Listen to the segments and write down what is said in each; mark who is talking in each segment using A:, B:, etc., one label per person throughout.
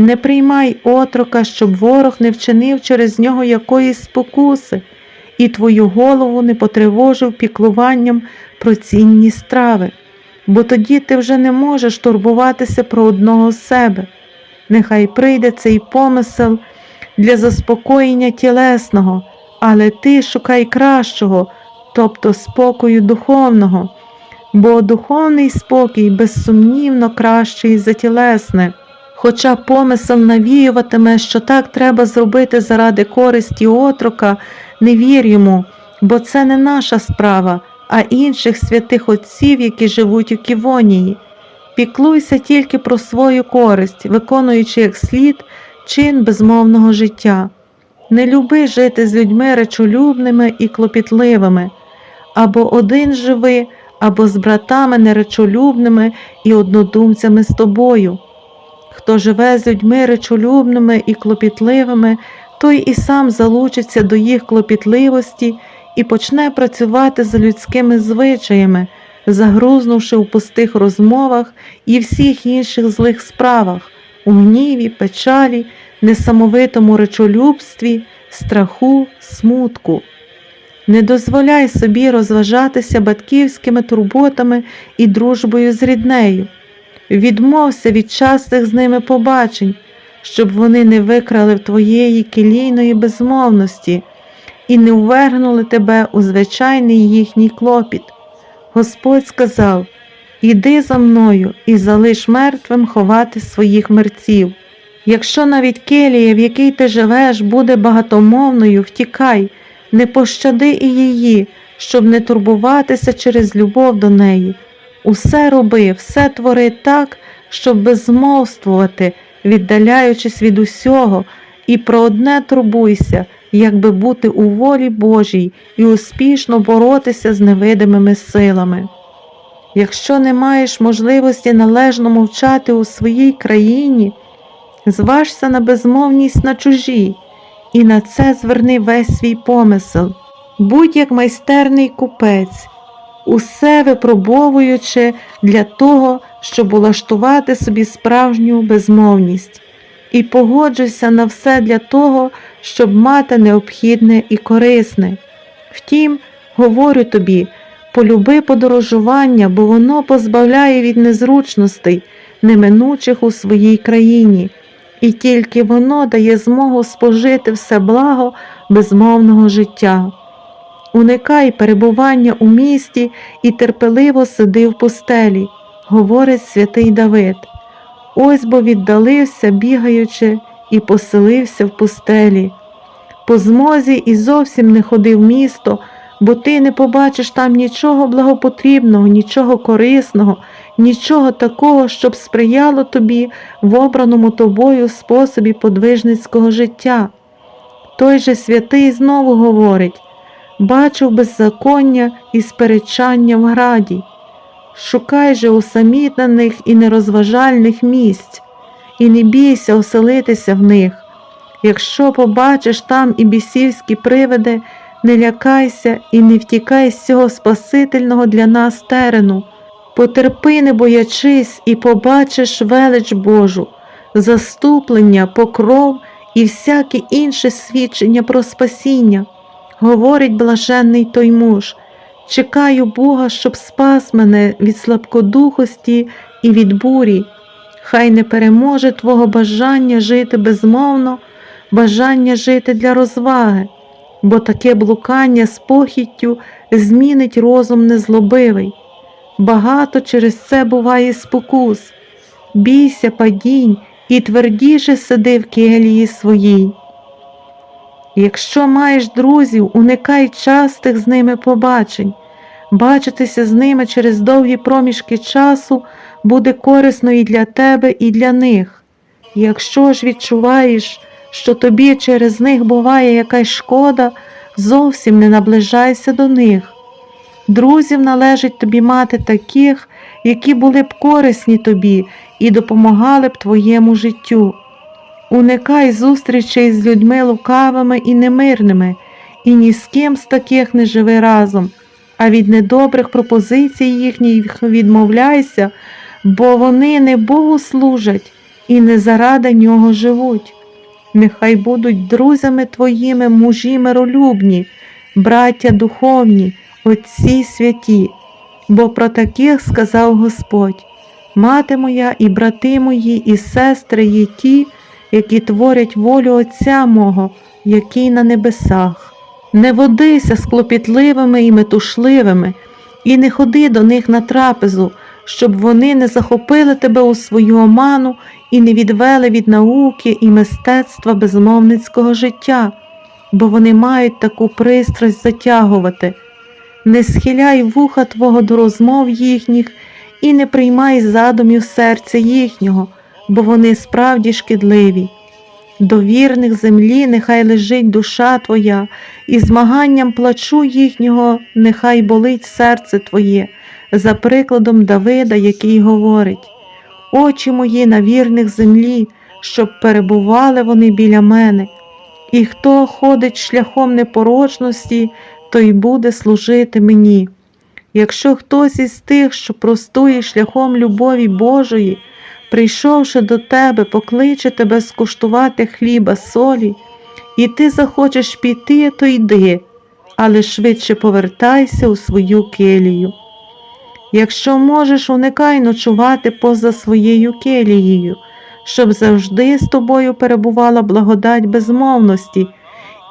A: Не приймай отрока, щоб ворог не вчинив через нього якоїсь спокуси, і твою голову не потривожив піклуванням про цінні страви, бо тоді ти вже не можеш турбуватися про одного себе. Нехай прийде цей помисел для заспокоєння тілесного, але ти шукай кращого, тобто спокою духовного, бо духовний спокій безсумнівно кращий за тілесне. Хоча помисел навіюватиме, що так треба зробити заради користі отрока, не вір йому, бо це не наша справа, а інших святих отців, які живуть у Ківонії. Піклуйся тільки про свою користь, виконуючи як слід чин безмовного життя. Не люби жити з людьми речолюбними і клопітливими, або один живи, або з братами неречолюбними і однодумцями з тобою. Хто живе з людьми речолюбними і клопітливими, той і сам залучиться до їх клопітливості і почне працювати за людськими звичаями, загрузнувши в пустих розмовах і всіх інших злих справах, у гніві, печалі, несамовитому речолюбстві, страху, смутку. Не дозволяй собі розважатися батьківськими турботами і дружбою з ріднею. Відмовся від частих з ними побачень, щоб вони не викрали в твоєї кілійної безмовності і не ввергнули тебе у звичайний їхній клопіт. Господь сказав: Іди за мною і залиш мертвим ховати своїх мерців. Якщо навіть келія, в якій ти живеш, буде багатомовною, втікай, не пощади і її, щоб не турбуватися через любов до неї. Усе роби, все твори так, щоб безмовствувати, віддаляючись від усього, і про одне турбуйся, якби бути у волі Божій і успішно боротися з невидимими силами. Якщо не маєш можливості належно мовчати у своїй країні, зважся на безмовність на чужій, і на це зверни весь свій помисел. Будь як майстерний купець, усе випробовуючи для того, щоб улаштувати собі справжню безмовність, і погоджуйся на все для того, щоб мати необхідне і корисне. Втім, говорю тобі, полюби подорожування, бо воно позбавляє від незручностей, неминучих у своїй країні, і тільки воно дає змогу спожити все благо безмовного життя. Уникай перебування у місті і терпеливо сиди в пустелі, говорить святий Давид. Ось бо віддалився, бігаючи, і поселився в пустелі. По змозі і зовсім не ходи в місто, бо ти не побачиш там нічого благопотрібного, нічого корисного, нічого такого, щоб сприяло тобі в обраному тобою способі подвижницького життя. Той же святий знову говорить бачив беззаконня і сперечання в граді. Шукай же усамітнених і нерозважальних місць, і не бійся оселитися в них. Якщо побачиш там і бісівські привиди, не лякайся і не втікай з цього Спасительного для нас терену. Потерпи, не боячись, і побачиш велич Божу, заступлення, покров і всяке інше свідчення про спасіння. Говорить блаженний той муж, чекаю Бога, щоб спас мене від слабкодухості і від бурі. Хай не переможе Твого бажання жити безмовно, бажання жити для розваги, бо таке блукання з похіттю змінить розум незлобивий. Багато через це буває спокус. Бійся падінь і твердіше сиди в келії своїй. Якщо маєш друзів, уникай частих з ними побачень. Бачитися з ними через довгі проміжки часу буде корисно і для тебе, і для них. Якщо ж відчуваєш, що тобі через них буває якась шкода, зовсім не наближайся до них. Друзів належить тобі мати таких, які були б корисні тобі і допомагали б твоєму життю. Уникай зустрічей з людьми лукавими і немирними, і ні з ким з таких не живи разом, а від недобрих пропозицій їхніх відмовляйся, бо вони не Богу служать і не заради нього живуть. Нехай будуть друзями твоїми мужі миролюбні, браття духовні, отці святі, бо про таких сказав Господь. Мати моя і брати мої, і сестри є ті, які творять волю Отця мого, який на небесах. Не водися з клопітливими і метушливими, і не ходи до них на трапезу, щоб вони не захопили тебе у свою оману і не відвели від науки і мистецтва безмовницького життя, бо вони мають таку пристрасть затягувати. Не схиляй вуха твого до розмов їхніх і не приймай задумів серця їхнього, бо вони справді шкідливі. До вірних землі нехай лежить душа твоя, і змаганням плачу їхнього нехай болить серце твоє, за прикладом Давида, який говорить: Очі мої на вірних землі, щоб перебували вони біля мене, і хто ходить шляхом непорочності, той буде служити мені. Якщо хтось із тих, що простує шляхом любові Божої, прийшовши до тебе, покличе тебе скуштувати хліба солі, і ти захочеш піти, то йди, але швидше повертайся у свою келію. Якщо можеш, уникай ночувати поза своєю келією, щоб завжди з тобою перебувала благодать безмовності,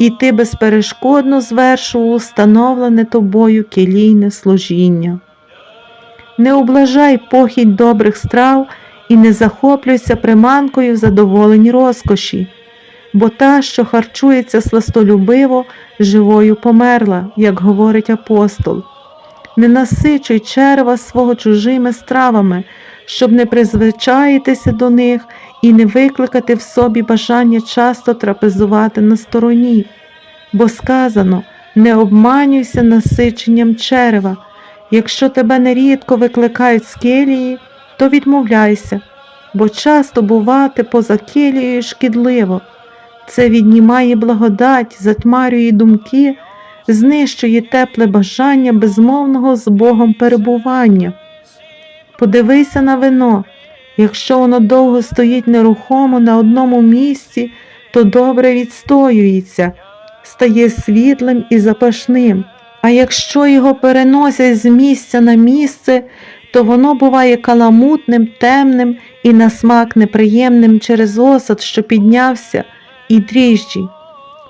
A: і ти безперешкодно звершував установлене тобою келійне служіння. Не облажай похідь добрих страв і не захоплюйся приманкою задоволені розкоші, бо та, що харчується сластолюбиво, живою померла, як говорить апостол. Не насичуй черва свого чужими стравами, щоб не призвичаїтися до них і не викликати в собі бажання часто трапезувати на стороні, бо сказано не обманюйся насиченням черева. Якщо тебе нерідко викликають з келії, то відмовляйся, бо часто бувати поза келією шкідливо. Це віднімає благодать, затьмарює думки, знищує тепле бажання безмовного з Богом перебування. Подивися на вино. Якщо воно довго стоїть нерухомо на одному місці, то добре відстоюється, стає світлим і запашним. А якщо його переносять з місця на місце, то воно буває каламутним, темним і на смак неприємним через осад, що піднявся, і дріжджі.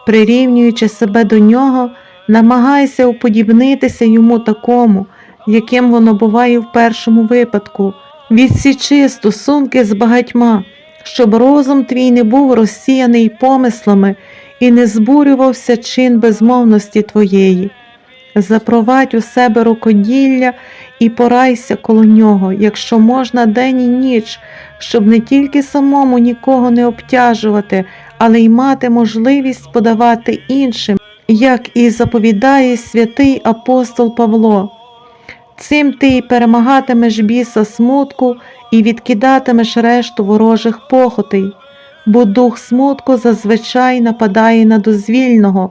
A: Прирівнюючи себе до нього, намагайся уподібнитися йому такому, яким воно буває в першому випадку. Відсічи стосунки з багатьма, щоб розум твій не був розсіяний помислами і не збурювався чин безмовності твоєї. Запровадь у себе рукоділля і порайся коло нього, якщо можна день і ніч, щоб не тільки самому нікого не обтяжувати, але й мати можливість подавати іншим, як і заповідає святий апостол Павло. Цим ти й перемагатимеш біса смутку і відкидатимеш решту ворожих похотей, бо дух смутку зазвичай нападає на дозвільного,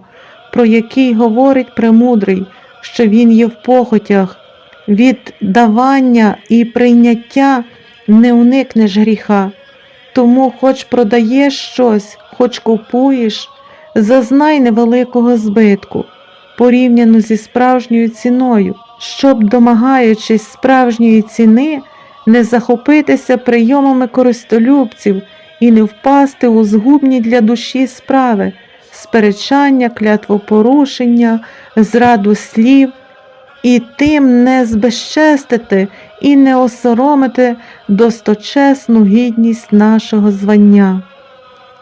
A: про який говорить премудрий, що він є в похотях. Від давання і прийняття не уникнеш гріха, тому хоч продаєш щось, хоч купуєш, зазнай невеликого збитку, порівняно зі справжньою ціною, щоб, домагаючись справжньої ціни, не захопитися прийомами користолюбців і не впасти у згубні для душі справи, сперечання, клятвопорушення, зраду слів і тим не збезчестити і не осоромити досточесну гідність нашого звання.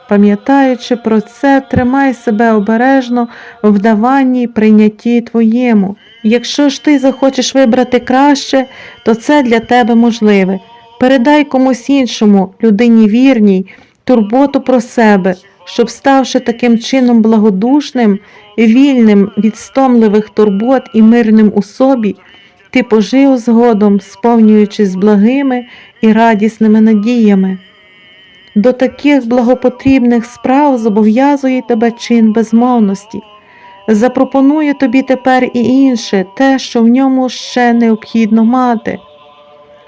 A: Пам'ятаючи про це, тримай себе обережно в даванні й прийнятті твоєму. Якщо ж ти захочеш вибрати краще, то це для тебе можливе. Передай комусь іншому, людині вірній, турботу про себе, щоб, ставши таким чином благодушним, вільним від стомливих турбот і мирним у собі, ти пожив згодом, сповнюючись благими і радісними надіями. До таких благопотрібних справ зобов'язує тебе чин безмовності. Запропоную тобі тепер і інше, те, що в ньому ще необхідно мати.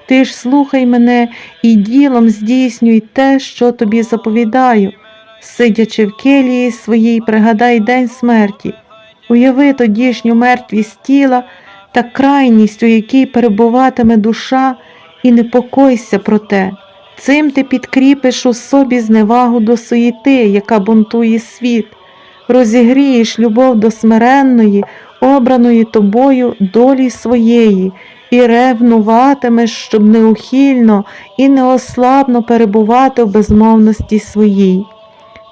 A: Ти ж слухай мене і ділом здійснюй те, що тобі заповідаю. Сидячи в келії своїй, пригадай день смерті, уяви тодішню мертвість тіла та крайність, у якій перебуватиме душа, і не покойся про те. Цим ти підкріпиш у собі зневагу до суєти, яка бунтує світ, розігрієш любов до смиренної, обраної тобою долі своєї, і ревнуватимеш, щоб неухильно і неослабно перебувати в безмовності своїй.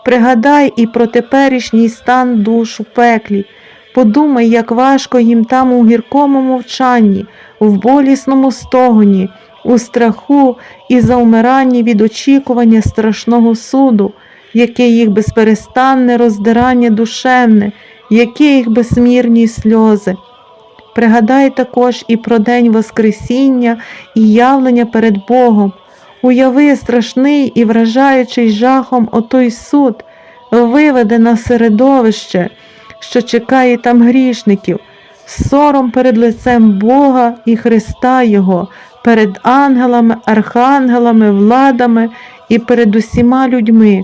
A: Пригадай і про теперішній стан душ у пеклі, подумай, як важко їм там у гіркому мовчанні, в болісному стогоні, у страху і заумиранні від очікування страшного суду, яке їх безперестанне роздирання душевне, які їх безмірні сльози. Пригадай також і про день Воскресіння і явлення перед Богом. Уяви страшний і вражаючий жахом отой суд, виведе на середовище, що чекає там грішників, сором перед лицем Бога і Христа Його, перед ангелами, архангелами, владами і перед усіма людьми.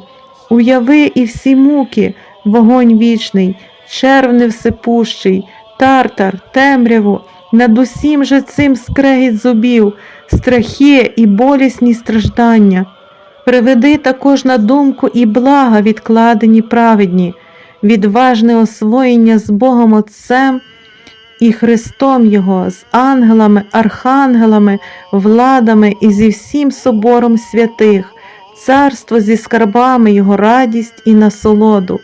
A: Уяви і всі муки, вогонь вічний, черв невсипущий, тартар, темряву, над усім же цим скрегіт зубів, страхи і болісні страждання. Приведи також на думку і блага відкладені праведні, відважне освоєння з Богом Отцем і Христом Його, з ангелами, архангелами, владами і зі всім собором святих, царство зі скарбами Його радість і насолоду.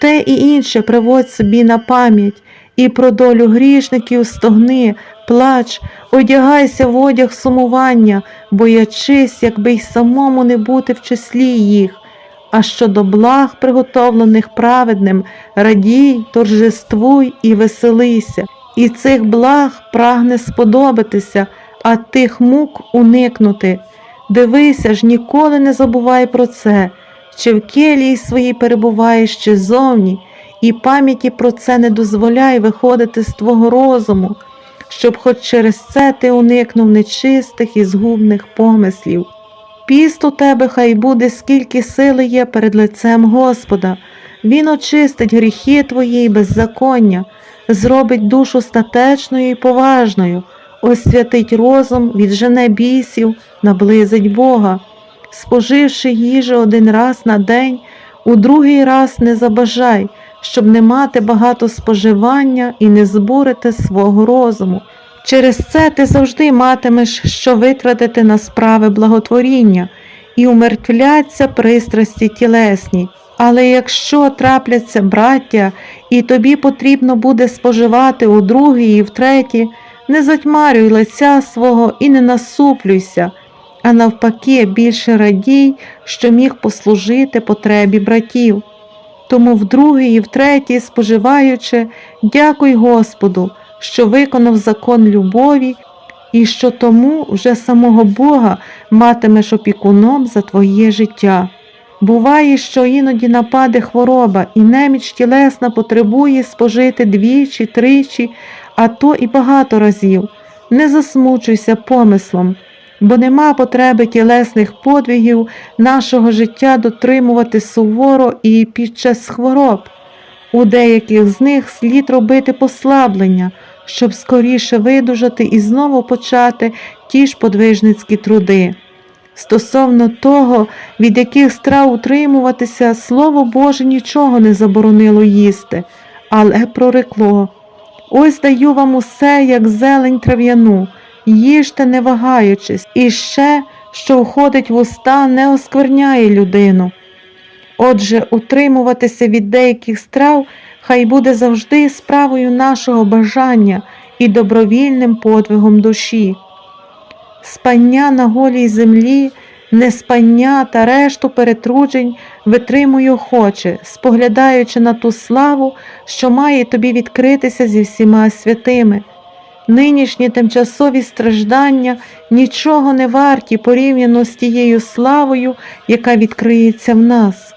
A: Те і інше приводь собі на пам'ять, і про долю грішників стогни, плач, одягайся в одяг сумування, боячись, якби й самому не бути в числі їх. А щодо благ, приготовлених праведним, радій, торжествуй і веселися, і цих благ прагне сподобатися, а тих мук уникнути. Дивися ж, ніколи не забувай про це, чи в келії своїй перебуваєш, чи зовні, і пам'яті про це не дозволяй виходити з твого розуму, щоб хоч через це ти уникнув нечистих і згубних помислів. Піст у тебе хай буде, скільки сили є перед лицем Господа. Він очистить гріхи твої і беззаконня, зробить душу статечною і поважною, освятить розум, віджене бісів, наблизить Бога. Споживши їжу один раз на день, у другий раз не забажай, щоб не мати багато споживання і не збурити свого розуму. Через це ти завжди матимеш, що витратити на справи благотворіння і умертвляться пристрасті тілесні. Але якщо трапляться браття, і тобі потрібно буде споживати у другій і в третій, не затьмарюй лиця свого і не насуплюйся, а навпаки, більше радій, що міг послужити потребі братів. Тому в другий і в третій, споживаючи, дякуй Господу, що виконав закон любові, і що тому вже самого Бога матимеш опікуном за твоє життя. Буває, що іноді нападе хвороба, і неміч тілесна потребує спожити двічі, тричі, а то і багато разів. Не засмучуйся помислом, бо нема потреби тілесних подвигів нашого життя дотримувати суворо і під час хвороб. У деяких з них слід робити послаблення, щоб скоріше видужати і знову почати ті ж подвижницькі труди. Стосовно того, від яких страв утримуватися, Слово Боже нічого не заборонило їсти, але прорекло. Ось даю вам усе, як зелень трав'яну, їжте, не вагаючись, і ще, що входить в уста, не оскверняє людину. Отже, утримуватися від деяких страв хай буде завжди справою нашого бажання і добровільним подвигом душі. Спання на голій землі, неспання та решту перетруджень витримую охоче, споглядаючи на ту славу, що має тобі відкритися зі всіма святими. Нинішні тимчасові страждання нічого не варті порівняно з тією славою, яка відкриється в нас.